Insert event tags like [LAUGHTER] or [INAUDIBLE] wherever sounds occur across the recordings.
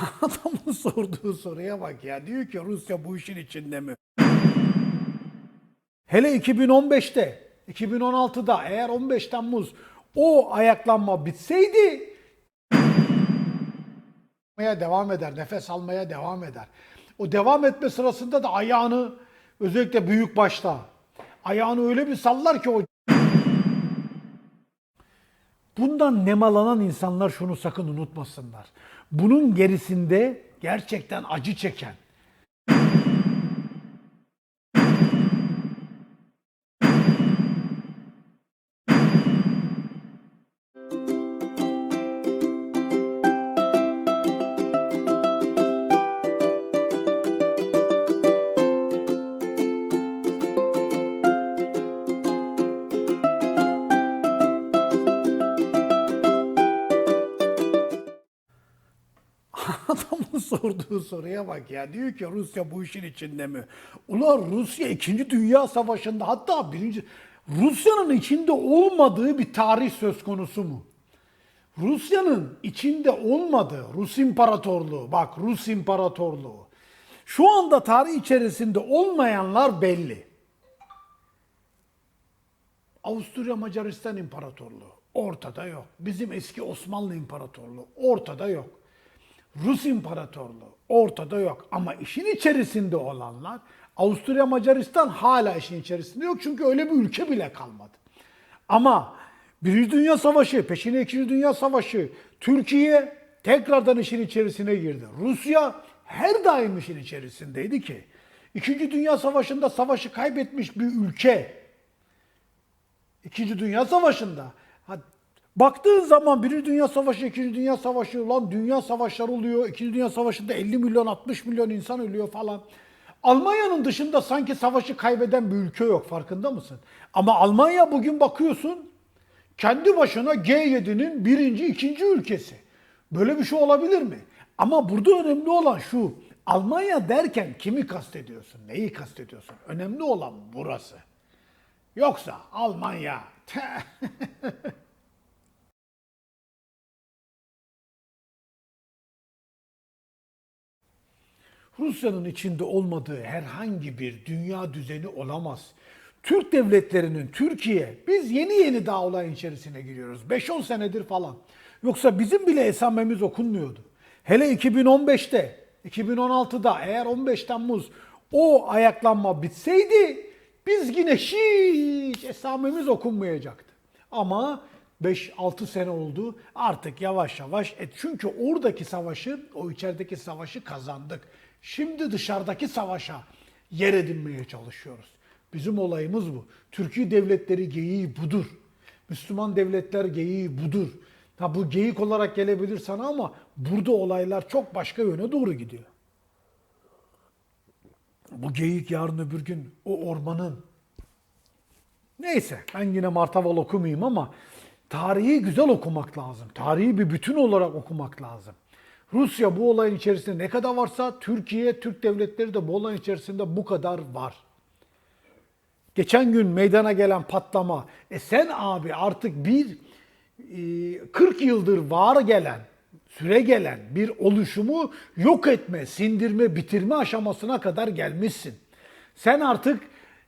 [LAUGHS] Adamın sorduğu soruya bak ya. Diyor ki Rusya bu işin içinde mi? Hele 2015'te, 2016'da eğer 15 Temmuz o ayaklanma bitseydi devam eder, nefes almaya devam eder. O devam etme sırasında da ayağını özellikle büyük başta ayağını öyle bir sallar ki o Bundan nemalanan insanlar şunu sakın unutmasınlar. Bunun gerisinde gerçekten acı çeken, sorduğu soruya bak ya. Diyor ki Rusya bu işin içinde mi? Ulan Rusya 2. Dünya Savaşı'nda hatta birinci Rusya'nın içinde olmadığı bir tarih söz konusu mu? Rusya'nın içinde olmadığı Rus İmparatorluğu, bak Rus İmparatorluğu. Şu anda tarih içerisinde olmayanlar belli. Avusturya Macaristan İmparatorluğu ortada yok. Bizim eski Osmanlı İmparatorluğu ortada yok. Rus İmparatorluğu ortada yok. Ama işin içerisinde olanlar Avusturya Macaristan hala işin içerisinde yok. Çünkü öyle bir ülke bile kalmadı. Ama Birinci Dünya Savaşı, peşine İkinci Dünya Savaşı, Türkiye tekrardan işin içerisine girdi. Rusya her daim işin içerisindeydi ki. İkinci Dünya Savaşı'nda savaşı kaybetmiş bir ülke İkinci Dünya Savaşı'nda. Baktığın zaman Birinci Dünya Savaşı, İkinci Dünya Savaşı, ulan dünya savaşları oluyor. İkinci Dünya Savaşı'nda 50 milyon, 60 milyon insan ölüyor falan. Almanya'nın dışında sanki savaşı kaybeden bir ülke yok farkında mısın? Ama Almanya bugün bakıyorsun kendi başına G7'nin birinci, ikinci ülkesi. Böyle bir şey olabilir mi? Ama burada önemli olan şu. Almanya derken kimi kastediyorsun? Neyi kastediyorsun? Önemli olan burası. Yoksa Almanya. [LAUGHS] Rusya'nın içinde olmadığı herhangi bir dünya düzeni olamaz. Türk devletlerinin Türkiye, biz yeni yeni daha olay içerisine giriyoruz. 5-10 senedir falan. Yoksa bizim bile esamemiz okunmuyordu. Hele 2015'te, 2016'da eğer 15 Temmuz o ayaklanma bitseydi biz yine hiç esamemiz okunmayacaktı. Ama 5-6 sene oldu artık yavaş yavaş. Et çünkü oradaki savaşı, o içerideki savaşı kazandık. Şimdi dışarıdaki savaşa yer edinmeye çalışıyoruz. Bizim olayımız bu. Türkiye devletleri geyiği budur. Müslüman devletler geyiği budur. Ha bu geyik olarak gelebilir sana ama burada olaylar çok başka yöne doğru gidiyor. Bu geyik yarın öbür gün o ormanın Neyse ben yine Martaval okumayayım ama tarihi güzel okumak lazım. Tarihi bir bütün olarak okumak lazım. Rusya bu olayın içerisinde ne kadar varsa Türkiye, Türk devletleri de bu olayın içerisinde bu kadar var. Geçen gün meydana gelen patlama. E sen abi artık bir e, 40 yıldır var gelen, süre gelen bir oluşumu yok etme, sindirme, bitirme aşamasına kadar gelmişsin. Sen artık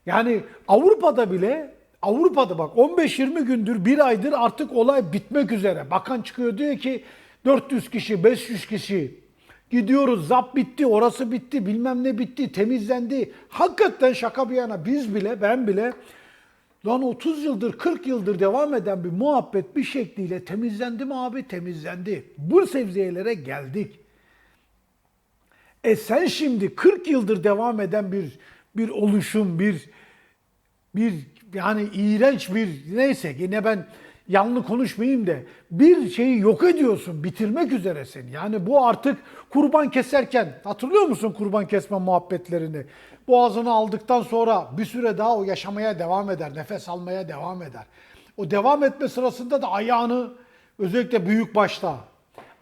yani Avrupa'da bile Avrupa'da bak 15-20 gündür, bir aydır artık olay bitmek üzere. Bakan çıkıyor diyor ki 400 kişi, 500 kişi gidiyoruz, zap bitti, orası bitti, bilmem ne bitti, temizlendi. Hakikaten şaka bir yana biz bile, ben bile lan 30 yıldır, 40 yıldır devam eden bir muhabbet bir şekliyle temizlendi mi abi? Temizlendi. Bu seviyelere geldik. E sen şimdi 40 yıldır devam eden bir bir oluşum, bir bir yani iğrenç bir neyse yine ben yanlı konuşmayayım da bir şeyi yok ediyorsun, bitirmek üzeresin. Yani bu artık kurban keserken hatırlıyor musun kurban kesme muhabbetlerini? Boğazını aldıktan sonra bir süre daha o yaşamaya devam eder, nefes almaya devam eder. O devam etme sırasında da ayağını özellikle büyük başta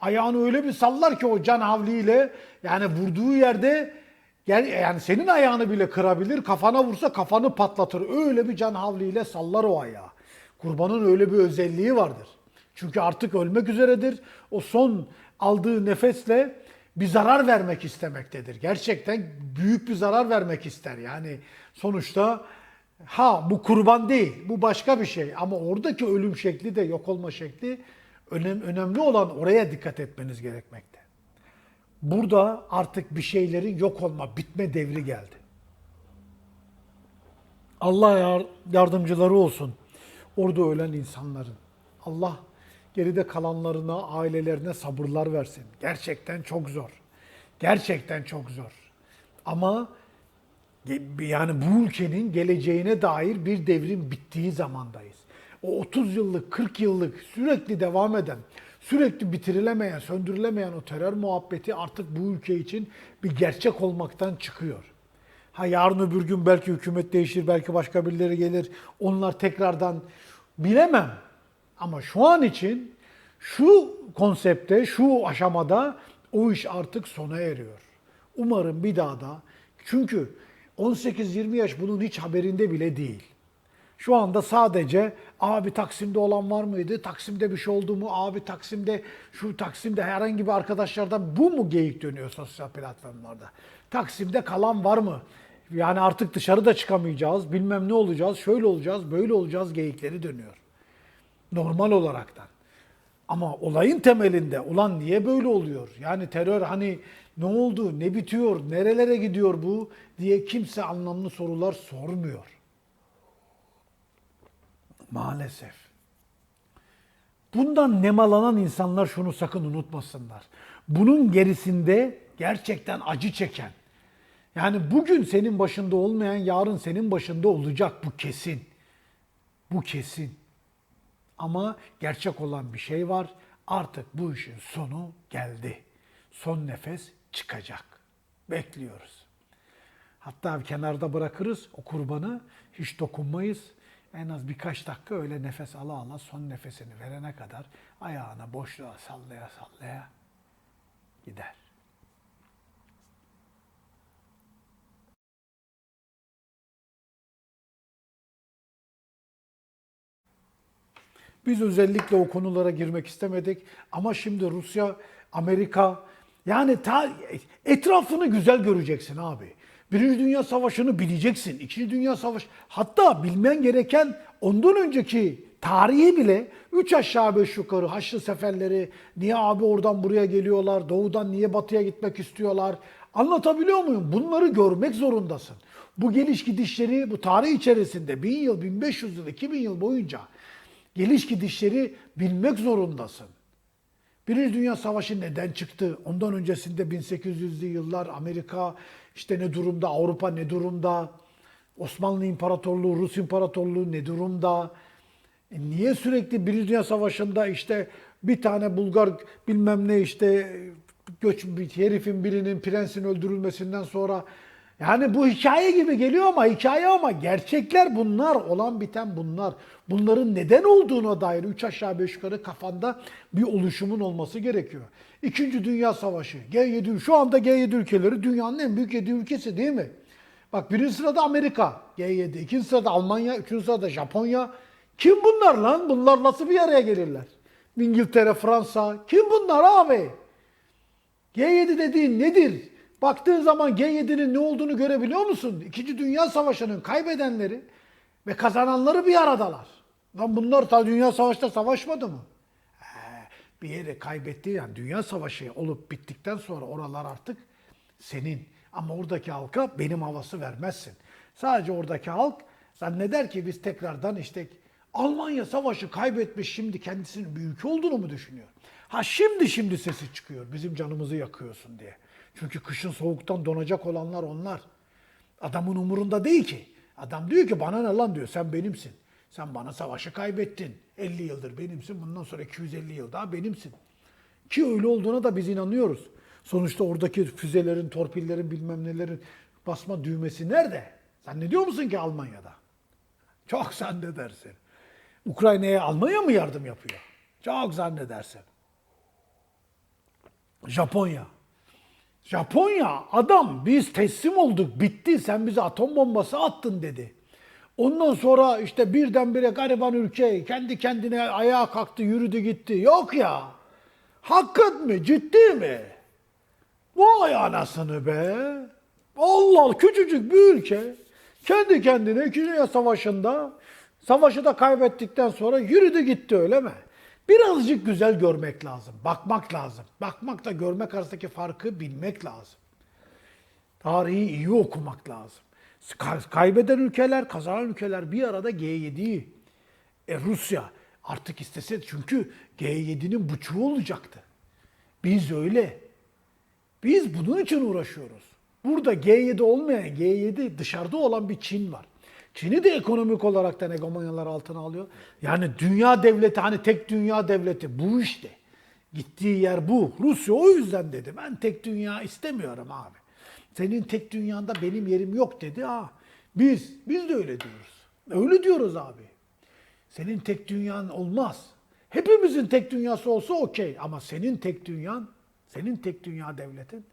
ayağını öyle bir sallar ki o can havliyle yani vurduğu yerde yani senin ayağını bile kırabilir. Kafana vursa kafanı patlatır. Öyle bir can havliyle sallar o ayağı. Kurbanın öyle bir özelliği vardır. Çünkü artık ölmek üzeredir. O son aldığı nefesle bir zarar vermek istemektedir. Gerçekten büyük bir zarar vermek ister. Yani sonuçta ha bu kurban değil, bu başka bir şey. Ama oradaki ölüm şekli de yok olma şekli önem, önemli olan oraya dikkat etmeniz gerekmekte. Burada artık bir şeylerin yok olma, bitme devri geldi. Allah yar- yardımcıları olsun orada ölen insanların. Allah geride kalanlarına, ailelerine sabırlar versin. Gerçekten çok zor. Gerçekten çok zor. Ama yani bu ülkenin geleceğine dair bir devrin bittiği zamandayız. O 30 yıllık, 40 yıllık sürekli devam eden, sürekli bitirilemeyen, söndürülemeyen o terör muhabbeti artık bu ülke için bir gerçek olmaktan çıkıyor. Ha yarın öbür gün belki hükümet değişir, belki başka birileri gelir. Onlar tekrardan bilemem. Ama şu an için şu konsepte, şu aşamada o iş artık sona eriyor. Umarım bir daha da çünkü 18-20 yaş bunun hiç haberinde bile değil. Şu anda sadece abi Taksim'de olan var mıydı? Taksim'de bir şey oldu mu? Abi Taksim'de şu Taksim'de herhangi bir arkadaşlardan bu mu geyik dönüyor sosyal platformlarda? Taksim'de kalan var mı? Yani artık dışarıda çıkamayacağız, bilmem ne olacağız, şöyle olacağız, böyle olacağız geyikleri dönüyor. Normal olaraktan. Ama olayın temelinde ulan niye böyle oluyor? Yani terör hani ne oldu, ne bitiyor, nerelere gidiyor bu diye kimse anlamlı sorular sormuyor. Maalesef. Bundan nemalanan insanlar şunu sakın unutmasınlar. Bunun gerisinde gerçekten acı çeken, yani bugün senin başında olmayan yarın senin başında olacak bu kesin. Bu kesin. Ama gerçek olan bir şey var. Artık bu işin sonu geldi. Son nefes çıkacak. Bekliyoruz. Hatta kenarda bırakırız o kurbanı, hiç dokunmayız. En az birkaç dakika öyle nefes ala ala son nefesini verene kadar ayağına boşluğa sallaya sallaya gider. Biz özellikle o konulara girmek istemedik ama şimdi Rusya, Amerika yani ta, etrafını güzel göreceksin abi. Birinci Dünya Savaşı'nı bileceksin. İkinci Dünya Savaşı hatta bilmen gereken ondan önceki tarihi bile üç aşağı beş yukarı Haçlı seferleri niye abi oradan buraya geliyorlar, doğudan niye batıya gitmek istiyorlar anlatabiliyor muyum? Bunları görmek zorundasın. Bu geliş gidişleri bu tarih içerisinde 1000 yıl, 1500 yıl, 2000 yıl boyunca geliş gidişleri bilmek zorundasın. Birinci Dünya Savaşı neden çıktı? Ondan öncesinde 1800'lü yıllar Amerika işte ne durumda, Avrupa ne durumda, Osmanlı İmparatorluğu, Rus İmparatorluğu ne durumda? E niye sürekli Birinci Dünya Savaşı'nda işte bir tane Bulgar bilmem ne işte göç bir herifin birinin prensin öldürülmesinden sonra yani bu hikaye gibi geliyor ama hikaye ama gerçekler bunlar, olan biten bunlar. Bunların neden olduğuna dair üç aşağı beş yukarı kafanda bir oluşumun olması gerekiyor. İkinci Dünya Savaşı, G7, şu anda G7 ülkeleri dünyanın en büyük 7 ülkesi değil mi? Bak birinci sırada Amerika, G7, ikinci sırada Almanya, üçüncü sırada Japonya. Kim bunlar lan? Bunlar nasıl bir araya gelirler? İngiltere, Fransa, kim bunlar abi? G7 dediğin nedir? Baktığın zaman G7'nin ne olduğunu görebiliyor musun? İkinci Dünya Savaşı'nın kaybedenleri ve kazananları bir aradalar. Lan bunlar ta Dünya Savaşı'da savaşmadı mı? He, bir yere kaybetti yani Dünya Savaşı olup bittikten sonra oralar artık senin. Ama oradaki halka benim havası vermezsin. Sadece oradaki halk zanneder ki biz tekrardan işte Almanya savaşı kaybetmiş şimdi kendisinin bir ülke olduğunu mu düşünüyor? Ha şimdi şimdi sesi çıkıyor bizim canımızı yakıyorsun diye. Çünkü kışın soğuktan donacak olanlar onlar. Adamın umurunda değil ki. Adam diyor ki bana ne lan diyor sen benimsin. Sen bana savaşı kaybettin. 50 yıldır benimsin bundan sonra 250 yıl daha benimsin. Ki öyle olduğuna da biz inanıyoruz. Sonuçta oradaki füzelerin, torpillerin bilmem nelerin basma düğmesi nerede? Zannediyor musun ki Almanya'da? Çok zannedersin. Ukrayna'ya Almanya mı yardım yapıyor? Çok zannedersin. Japonya. Japonya adam biz teslim olduk bitti sen bize atom bombası attın dedi. Ondan sonra işte birdenbire gariban ülke kendi kendine ayağa kalktı yürüdü gitti. Yok ya. Hakikat mi? Ciddi mi? Vay anasını be. Allah küçücük bir ülke kendi kendine 2. Dünya Savaşı'nda savaşı da kaybettikten sonra yürüdü gitti öyle mi? Birazcık güzel görmek lazım. Bakmak lazım. Bakmakla görmek arasındaki farkı bilmek lazım. Tarihi iyi okumak lazım. Ka- Kaybeden ülkeler, kazanan ülkeler bir arada G7'yi. E Rusya artık istese çünkü G7'nin buçuğu olacaktı. Biz öyle. Biz bunun için uğraşıyoruz. Burada G7 olmayan, G7 dışarıda olan bir Çin var. Çin'i de ekonomik olarak da hegemonyalar altına alıyor. Yani dünya devleti hani tek dünya devleti bu işte. Gittiği yer bu. Rusya o yüzden dedi. Ben tek dünya istemiyorum abi. Senin tek dünyanda benim yerim yok dedi. Ha, biz, biz de öyle diyoruz. Öyle diyoruz abi. Senin tek dünyan olmaz. Hepimizin tek dünyası olsa okey ama senin tek dünyan, senin tek dünya devletin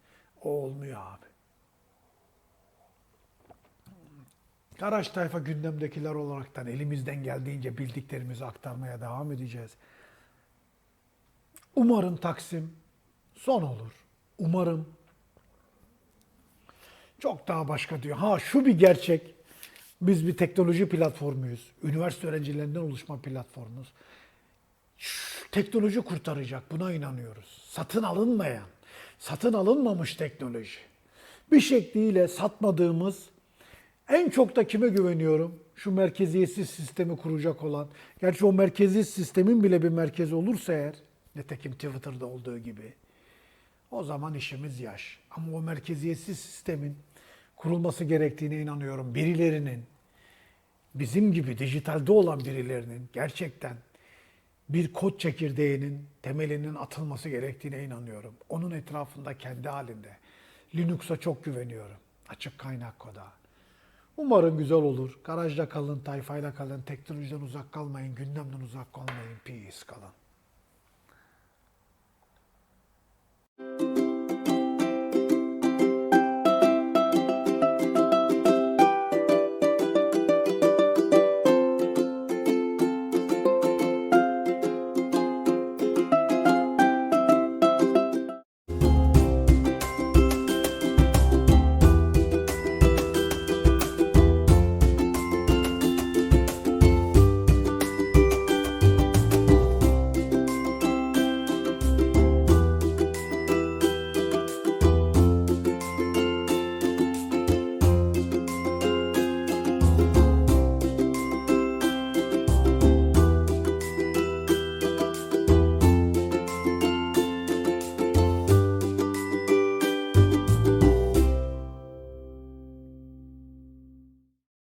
o olmuyor abi. Karaş tayfa gündemdekiler olaraktan elimizden geldiğince bildiklerimizi aktarmaya devam edeceğiz. Umarım Taksim son olur. Umarım çok daha başka diyor. Ha şu bir gerçek. Biz bir teknoloji platformuyuz. Üniversite öğrencilerinden oluşma platformumuz. Şu teknoloji kurtaracak. Buna inanıyoruz. Satın alınmayan, satın alınmamış teknoloji. Bir şekliyle satmadığımız en çok da kime güveniyorum? Şu merkeziyetsiz sistemi kuracak olan. Gerçi o merkezi sistemin bile bir merkezi olursa eğer, nitekim Twitter'da olduğu gibi, o zaman işimiz yaş. Ama o merkeziyetsiz sistemin kurulması gerektiğine inanıyorum. Birilerinin, bizim gibi dijitalde olan birilerinin gerçekten bir kod çekirdeğinin temelinin atılması gerektiğine inanıyorum. Onun etrafında kendi halinde. Linux'a çok güveniyorum. Açık kaynak koda. Umarım güzel olur. Garajda kalın, tayfayla kalın, teknolojiden uzak kalmayın, gündemden uzak kalmayın. Peace kalın.